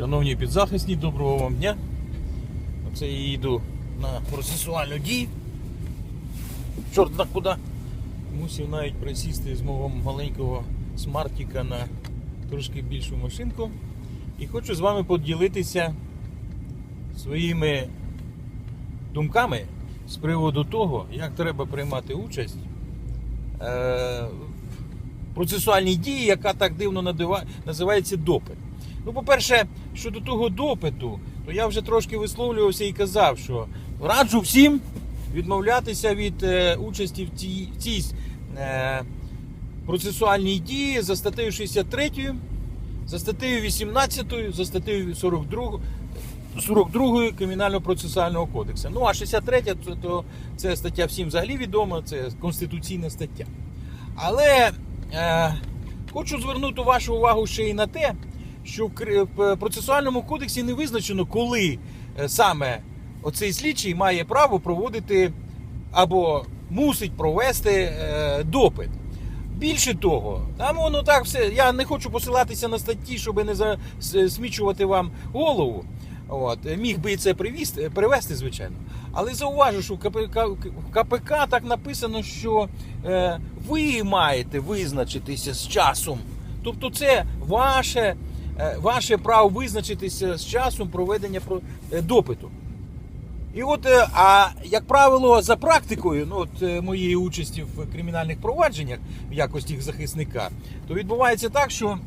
Шановні підзахисні, доброго вам дня. Оце я їду на процесуальну дію. Чорт на куди. Мусив навіть присісти з мого маленького смартіка на трошки більшу машинку. І хочу з вами поділитися своїми думками з приводу того, як треба приймати участь е, в процесуальній дії, яка так дивно називається допит. Ну, по-перше, щодо того допиту, то я вже трошки висловлювався і казав, що раджу всім відмовлятися від е, участі в цій, в цій е, процесуальній дії за статтею 63, за статтею 18, за статтею 42, 42 Кримінально-процесуального кодексу. Ну, а 63 то, то це стаття всім взагалі відома, це конституційна стаття. Але е, хочу звернути вашу увагу ще й на те, що в Кри- процесуальному кодексі не визначено, коли е, саме оцей слідчий має право проводити або мусить провести е, допит. Більше того, там воно так все. Я не хочу посилатися на статті, щоб не засмічувати вам голову. От, міг би це привізти, привести, звичайно. Але зауважу, що в КПК, в КПК так написано, що е, ви маєте визначитися з часом. Тобто це ваше, е, ваше право визначитися з часом проведення е, допиту. І от, е, а як правило, за практикою, ну от е, моєї участі в кримінальних провадженнях в якості їх захисника, то відбувається так, що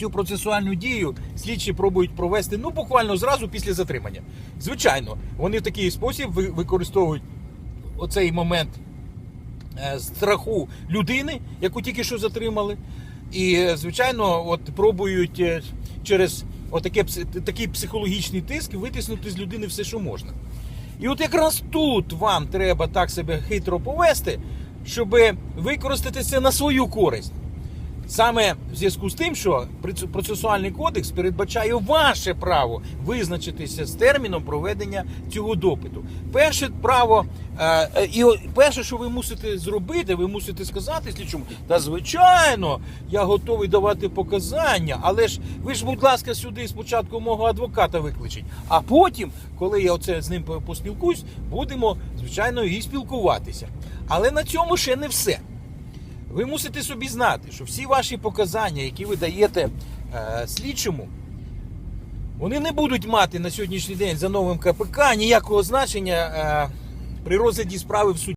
цю процесуальну дію слідчі пробують провести ну буквально зразу після затримання. Звичайно, вони в такий спосіб використовують оцей момент е, страху людини, яку тільки що затримали. І, звичайно, от пробують е, через отаке, такий психологічний тиск витиснути з людини все, що можна. І от якраз тут вам треба так себе хитро повести, щоб використати це на свою користь. Саме в зв'язку з тим, що проц- процесуальний кодекс передбачає ваше право визначитися з терміном проведення цього допиту. Перше право, е, е, і перше, що ви мусите зробити, ви мусите сказати слідчому, та звичайно, я готовий давати показання, але ж ви ж, будь ласка, сюди спочатку мого адвоката викличіть, а потім, коли я оце з ним по- поспілкуюсь, будемо, звичайно, і спілкуватися. Але на цьому ще не все. Ви мусите собі знати, що всі ваші показання, які ви даєте е, слідчому, вони не будуть мати на сьогоднішній день за новим КПК ніякого значення е, при розгляді справи в суді.